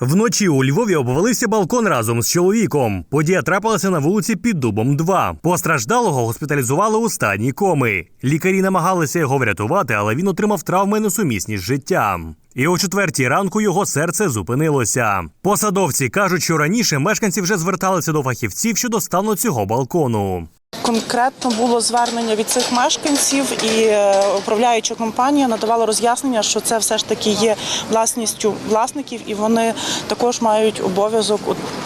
Вночі у Львові обвалився балкон разом з чоловіком. Подія трапилася на вулиці під Дубом 2. Постраждалого госпіталізували у стані коми. Лікарі намагалися його врятувати, але він отримав травми несумісні з життям. І о четвертій ранку його серце зупинилося. Посадовці кажуть, що раніше мешканці вже зверталися до фахівців щодо стану цього балкону. Конкретно було звернення від цих мешканців, і е, управляюча компанія надавала роз'яснення, що це все ж таки є власністю власників, і вони також мають обов'язок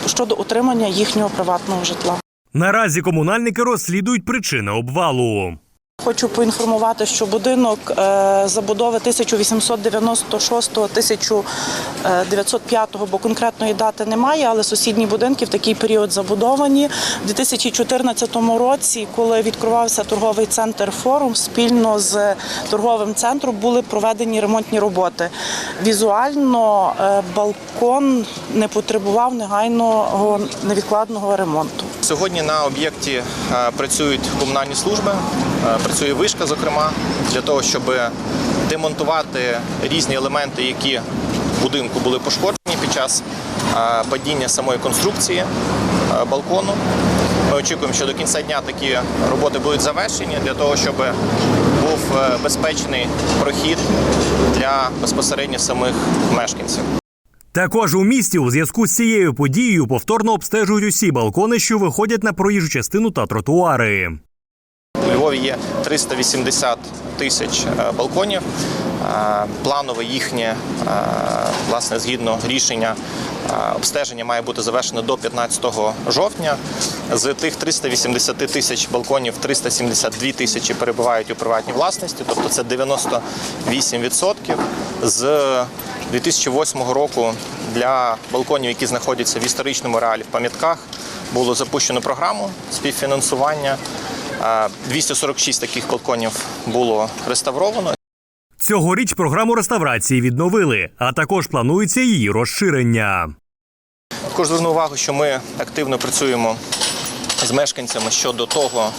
щодо утримання їхнього приватного житла. Наразі комунальники розслідують причини обвалу. Хочу поінформувати, що будинок е, забудови 1896-1905, бо конкретної дати немає, але сусідні будинки в такий період забудовані. У 2014 році, коли відкривався торговий центр форум, спільно з торговим центром були проведені ремонтні роботи. Візуально е, балкон не потребував негайного невідкладного ремонту. Сьогодні на об'єкті е, працюють комунальні служби, е, працює вишка, зокрема, для того, щоб демонтувати різні елементи, які в будинку були пошкоджені під час е, падіння самої конструкції балкону. Ми очікуємо, що до кінця дня такі роботи будуть завершені для того, щоб був безпечний прохід для безпосередньо самих мешканців. Також у місті у зв'язку з цією подією повторно обстежують усі балкони, що виходять на проїжджу частину та тротуари. У Львові є 380 тисяч е, балконів. Е, Планове їхнє, е, власне, згідно рішення, обстеження має бути завершено до 15 жовтня. З тих 380 тисяч балконів 372 тисячі перебувають у приватній власності, тобто це 98%. З 2008 року для балконів, які знаходяться в історичному реалі в пам'ятках, було запущено програму співфінансування. Е, 246 таких балконів було реставровано. Цьогоріч програму реставрації відновили, а також планується її розширення. Також зверну увагу, що ми активно працюємо з мешканцями щодо того,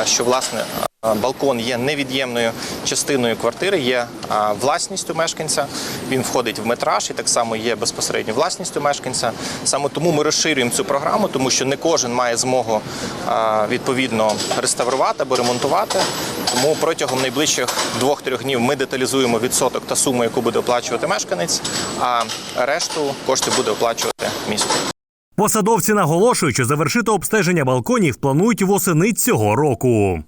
е, що власне е, балкон є невід'ємною частиною квартири, є власністю мешканця. Він входить в метраж і так само є безпосередньо власністю мешканця. Саме тому ми розширюємо цю програму, тому що не кожен має змогу відповідно реставрувати або ремонтувати. Тому протягом найближчих двох-трьох днів ми деталізуємо відсоток та суму, яку буде оплачувати мешканець, а решту кошти буде оплачувати місто. Посадовці наголошують, що завершити обстеження балконів планують восени цього року.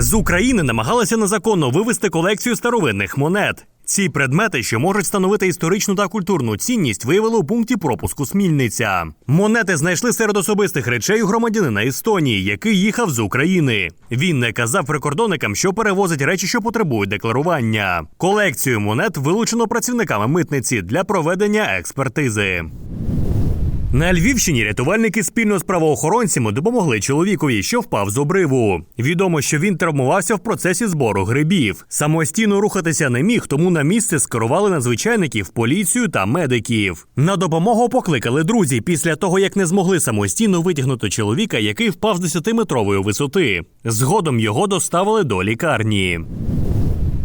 З України намагалися незаконно вивезти колекцію старовинних монет. Ці предмети, що можуть становити історичну та культурну цінність, виявили у пункті пропуску Смільниця. Монети знайшли серед особистих речей громадянина Естонії, який їхав з України. Він не казав прикордонникам, що перевозить речі, що потребують декларування. Колекцію монет вилучено працівниками митниці для проведення експертизи. На Львівщині рятувальники спільно з правоохоронцями допомогли чоловікові, що впав з обриву. Відомо, що він травмувався в процесі збору грибів. Самостійно рухатися не міг, тому на місце скерували надзвичайників, поліцію та медиків. На допомогу покликали друзі після того, як не змогли самостійно витягнути чоловіка, який впав з 10-метрової висоти. Згодом його доставили до лікарні.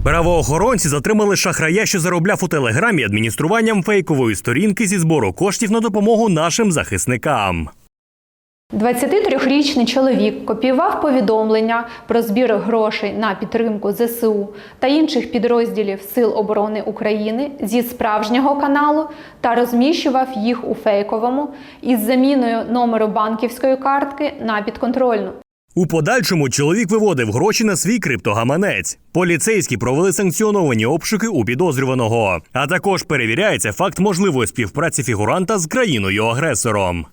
Правоохоронці затримали шахрая, що заробляв у телеграмі адмініструванням фейкової сторінки зі збору коштів на допомогу нашим захисникам. 23-річний чоловік копіював повідомлення про збір грошей на підтримку ЗСУ та інших підрозділів Сил оборони України зі справжнього каналу та розміщував їх у фейковому із заміною номеру банківської картки на підконтрольну. У подальшому чоловік виводив гроші на свій криптогаманець. Поліцейські провели санкціоновані обшуки у підозрюваного, а також перевіряється факт можливої співпраці фігуранта з країною-агресором.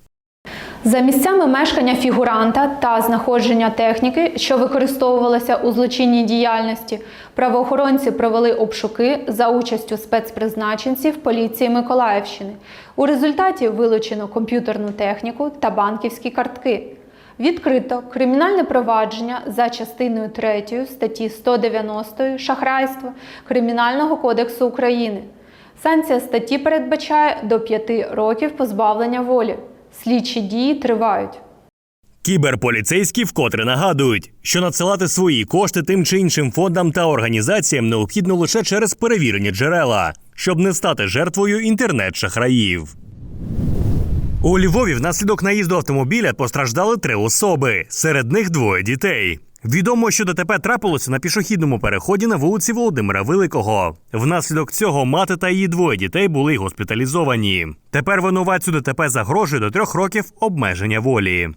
За місцями мешкання фігуранта та знаходження техніки, що використовувалася у злочинній діяльності, правоохоронці провели обшуки за участю спецпризначенців поліції Миколаївщини. У результаті вилучено комп'ютерну техніку та банківські картки. Відкрито кримінальне провадження за частиною 3 статті 190 шахрайство Кримінального кодексу України. Санкція статті передбачає до 5 років позбавлення волі. Слідчі дії тривають. Кіберполіцейські вкотре нагадують, що надсилати свої кошти тим чи іншим фондам та організаціям необхідно лише через перевірені джерела. щоб не стати жертвою інтернет-шахраїв. У Львові внаслідок наїзду автомобіля постраждали три особи, серед них двоє дітей. Відомо, що ДТП трапилося на пішохідному переході на вулиці Володимира Великого. Внаслідок цього мати та її двоє дітей були госпіталізовані. Тепер винуватцю ДТП загрожує до трьох років обмеження волі.